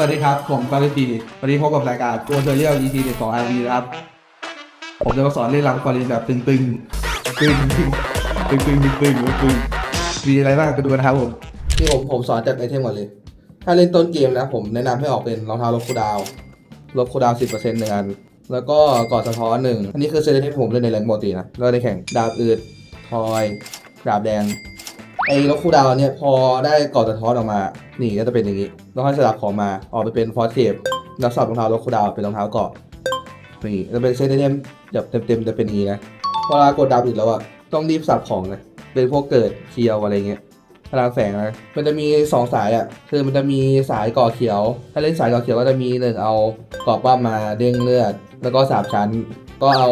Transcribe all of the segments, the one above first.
สวัสดีครับ ผมปาริตีวันนี้พบกับรายการตัวเทอร์เรียล EP เด็ดของ RV นะครับ ผมจะมาสอนเล่นลังฟอรินแบบตึงๆตึงๆ ตึงๆตึงๆตึงๆตึงๆตึงๆมีอะไรบ้างไปดูกันครับผมที่ผมผมสอนจัดไอเทมก่อนเลย ถ้าเล่นต้นเกมนะผมแนะนำให้ออกเป็นรองเท้าลบคูลดาวน์ลบคูลดาวสิบเปอร์เซ็นต์หนึ่งอัน แล้วก็กอดสะท้อนหนึ่งอันนี้คือเซตที่ผมเล่นในแรงปกตินะแล้วในแข่งดาบอืดทอย ดาบแดง ไอ้ลบคูดาวเนี่ยพอได้กอดสะท้อนออกมา นี่ก็จะเป็นอย่างนี้แล้วค่อยสลับของมาออกไปเป็นฟอสเทปแล้วสับรองเท้าลบคูดาวเป็นรองเท้าเกาะนี่จะเป็นเซตไอเทมแบบเต็มๆจะเป็นอย่างนี้นะพอเรากดดาบอืดแล้วอะต้องรีบสับของนะเป็นพวกเกิดเคียวอะไรเงี้ยพลังแฝงนะมันจะมีสองสายอะคือมันจะมีสายก่อเขียว ถ้าเล่นสายก่อเขียวก็จะมีหนึ่งเอากรอบป้ามาเด้งเลือด แล้วก็สามชั้น ก็เอา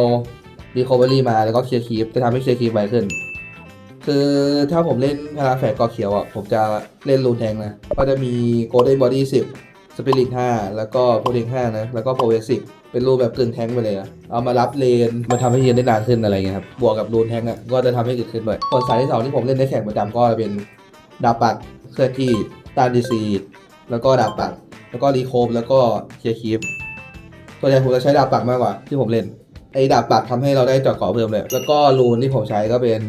รีคอเวอรี่มาแล้วก็เคลียร์คีฟจะทำให้เคลียร์คีฟไวขึ้น คือถ้าผมเล่นพลังแฝงก่อเขียวอะ ผมจะเล่นรูนแทงนะ ก็จะมีโกลเด้นบอดี้สิบสปิริตห้าแล้วก็โพเทงห้านะ แล้วก็โพเวสิบเป็นรูปแบบกึ่งแทงไปเลยนะเอามารับเลนมาทำให้ยืนได้นานขึ้นอะไรเงี้ยครับบวกกับรูนแทงอะก็จะทำให้อึดขึ้นด้วยส่วนสายที่สองที่ผมเล่นในแข่งประจำก็จะเป็นดาบปัดเคลื่อนที่ต้านดีซีแล้วก็ดาบปัดแล้วก็รีโคบแล้วก็เคลียร์คีฟตัวใหญ่ผมจะใช้ดาบปัดมากกว่าที่ผมเล่นไอ้ดาบปัดทำให้เราได้จอดเกาะเพิ่มเลย แล้วก็รูนที่ผมใช้ก็เป็น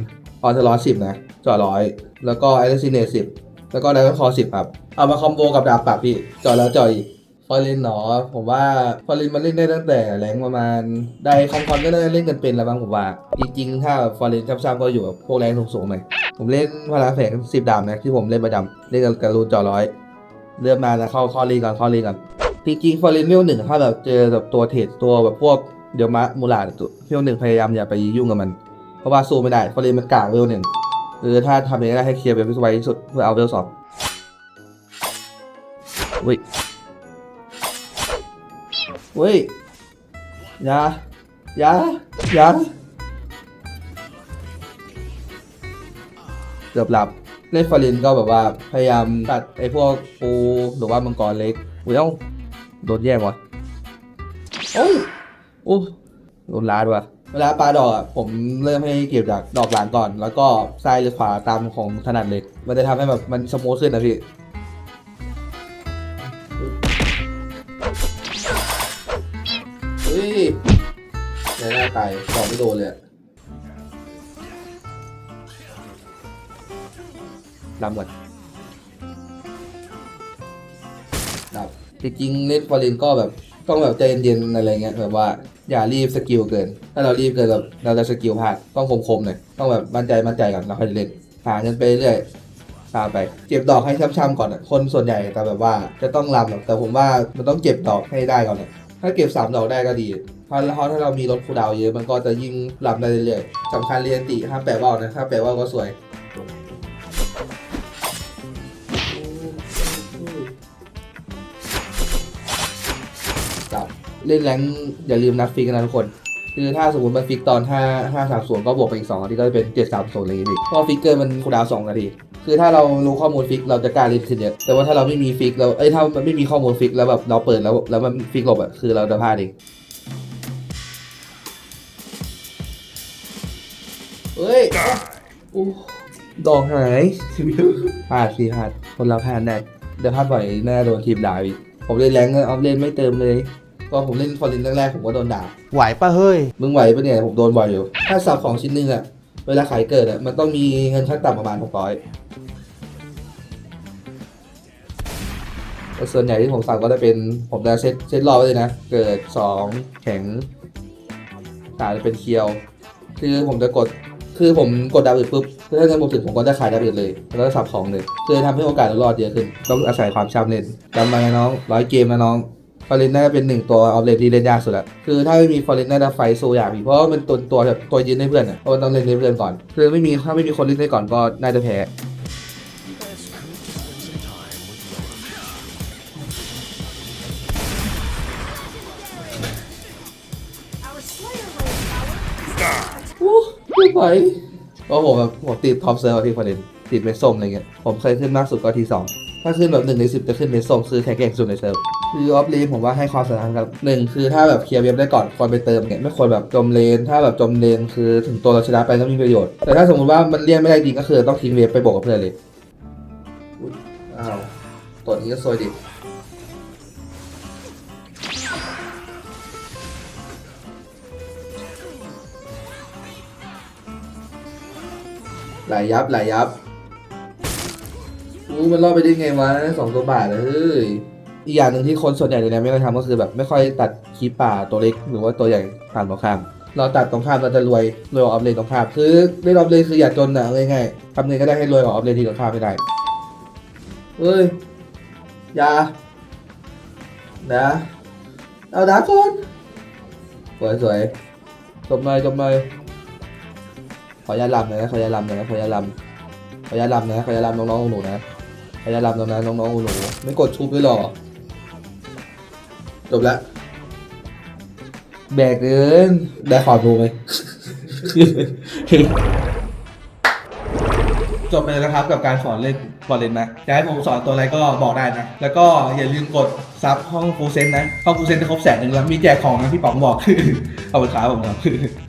ออนเทอร์ลสิบนะจอดร้อยแล้วก็ไอรซินเนสิบแล้วก็ไดร์คอสิบครับเอามาคอมโบกับดาบปัดพี่จอดแล้วจอดอีกฟอร์เรนเนาะผมว่าฟอร์เรนมันเล่นได้ตั้งแต่แรงประมาณได้คอมคอนก็น่าจะเล่นกันเป็นแล้วบ้างผมว่า จริงๆ ถ้าฟอร์เรนช้ำๆก็อยู่กับพวกแรงสูงๆหน่อยผมเล่นพลังแฝงสิบดาบนะที่ผมเล่นประจำเล่นกับการูนจอร้อยเลือกมาแล้วเข้าข้อรีก่อนข้อรีก่อนจริงๆฟอร์เรนเวลหนึ่งถ้าแบบเจอแบบตัวเทรดตัวแบบพวกเดี๋ยวมะมูลาดตัวเวลหนึ่งพยายามอย่าไปยุ่งกับมัน ราะว่าสู้ไม่ได้ฟอร์เรนมันกางเวลหนึ่งคือถ้าทำอย่างนี้ได้ให้เคลียร์เวลไวที่สุดเพื่อเอาเวลสองเว้ยเว้ยอยาอยาอยาเกือบหลับเล่นฟารินก็แบบว่าพยายามตัดไอ้พวกปูหรือว่ามังกรเล็กอุ้ยเอ้าโดนแย่งวะโอ้ยอู้โดนล้าด้วย เวลาปลาดอกอะผมเริ่มให้เก็บจากดอกหลังก่อน แล้วก็ซ้ายหรือขวาตามของถนัดเลยมันจะทำให้แบบมันสมูทขึ้นนะพี่ เฮ้ยในหน้าตายดอกไม่โดนเลยอะดำก่อนดับจริงๆเล่นฟอร์เรนก็แบบต้องแบบใจเย็นๆอะไรเงี้ยแบบว่า อย่ารีบสกิลเกิน ถ้าเรารีบเกินแบบเราจะสกิลพลาดต้องคมๆหน่อยต้องแบบมั่นใจมั่นใจก่อนเราค่อยเล่นหาเงินไปเรื่อยตามไป เก็บดอกให้ช้ำๆก่อนอะคนส่วนใหญ่แต่แบบว่าจะต้องรำอะแต่ผมว่ามันต้องเก็บดอกให้ได้ก่อนอะถ้าเก็บสามดอกได้ก็ดีเพราะเราถ้าเรามีรถคูดาวเยอะมันก็จะยิ่งรำได้เรื่อยๆสำคัญเรียนติห้ามแปะว่าวนะถ้าแปะว่าวก็สวย เล่นแรงอย่าลืมนับฟิกนะทุกคน คือถ้าสมมติมันฟิกตอน5 5 3 0ก็บวกไปอีก2นาทีก็จะเป็น 7 3 0อะไรอย่างงี้เพราะฟิกเกอร์มันคูลดาวน์2นาที คือถ้าเรารู้ข้อมูลฟิกเราจะกล้าเล่นขึ้นเยอะแต่ว่าถ้าเราไม่มีฟิกเราเอ้ยถ้ามันไม่มีข้อมูลฟิกแล้วแบบเราเปิดแล้วแล้วมันฟิกหลบอะคือเราจะพลาดเองเฮ้ยอู้ดอกหายพลาดสิพลาดคนเราพลาดได้เดี๋ยวพลาดบ่อยแน่โดนทีมด่าอีกผมเล่นแรงค์ออฟเล่นไม่เติมเลย ก็ผมเล่นฟอร์ลินแรกๆผมก็โดนด่าไหวปะเฮ้ย มึงไหวปะเนี่ยผมโดนบ่อยอยู่ ถ้าสับของชิ้นหนึงอะเวลาขายเกิดอะมันต้องมีเงินขั้นต่ำประมาณหกร้อยส่วนใหญ่ที่ผมสั่งก็จะเป็นผมจะเซตเซตรอไว้เลยนะ เกิดสองแข็งสามจะเป็นเคียว คือผมจะกดคือผมกดดาวอื่นปุ๊บคือถ้าเงินผมถึงผมก็จะขายดาวอื่นเลย แล้วก็สับของเลยคือทำให้โอกาสเรารอดเยอะขึ้น ต้องอาศัยความช่ำเล่นจำมานะน้องร้อยเกมนะน้อง ฟอร์เรนน่าจะเป็นหนึ่งตัวออฟเลนที่เล่นยากสุดละคือถ้าไม่มีฟอร์เรนน่าจะไฟโซอยากอีกเพราะว่ามันตัวตัวแบบตัวยืนให้เพื่อนอะเพราะมันต้องเล่นให้เพื่อนก่อน คือไม่มีถ้าไม่มีคนเล่นให้ก่อนก็น่าจะแพ้โอ้ไม่ไหวเพราะผมแบบผมติดท็อปเซอร์ที่ฟอร์เรนติดเม็ดส้มอะไรเงี้ยผมเคยขึ้นมากสุดก็ทีสองถ้าขึ้นแบบหนึ่งในสิบจะขึ้นเม็ดส้มคือแข็งแกร่งสุดในเซิร์ฟ คือออฟเลนผมว่าให้ความสำคัญกับหนึ่งคือถ้าแบบเคลียร์เว็บได้ก่อนควรไปเติมเนี่ยไม่ควรแบบจมเลน ถ้าแบบจมเลนคือถึงตัวเราชนะไปแล้วมีประโยชน์ แต่ถ้าสมมติว่ามันเลี่ยงไม่ได้จริงก็คือต้องทิ้งเว็บไปบอกกับเพื่อนเลยอ้าวตัวนี้ก็ซวยดิหลายยับหลายยับอู้มันรอดไปได้ไงวะสองตัวบาทเลย อีกอย่างหนึ่งที่คนส่วนใหญ่ในนี้ไม่ค่อยทำก็คือแบบไม่ค่อยตัดคีปป่าตัวเล็กหรือว่าตัวใหญ่ผ่านตรงข้าม เราตัดตรงข้ามเราจะรวยรวยออฟเลนตรงข้ามคือได้ออฟเลนคืออย่าจนนะง่ายๆทำเงินก็ได้ให้รวยออฟเลนที่ตรงข้ามไม่ได้เฮ้ยอย่านะเอาดาก่อนสวยสวยจบหน่อยจบหน่อยขออย่าลำนะขออย่าลำนะขออย่าลำขออย่าลำนะขออย่าลำน้องๆหนูนะขออย่าลำตรงนั้นน้องๆหนูไม่กดชุบด้วยหรอ จบละแบกเกินได้ขอดูไหมจบไปแล้วนะครับกับการสอนเล่นบอลเลนนะจะให้ผมสอนตัวอะไรก็บอกได้นะ แล้วก็อย่าลืมกดซับห้องฟูเซนนะห้องฟูเซนจะครบแสนหนึ่งแล้วมีแจกของนะพี่ป๋องบอกขอบคุณครับผมครับ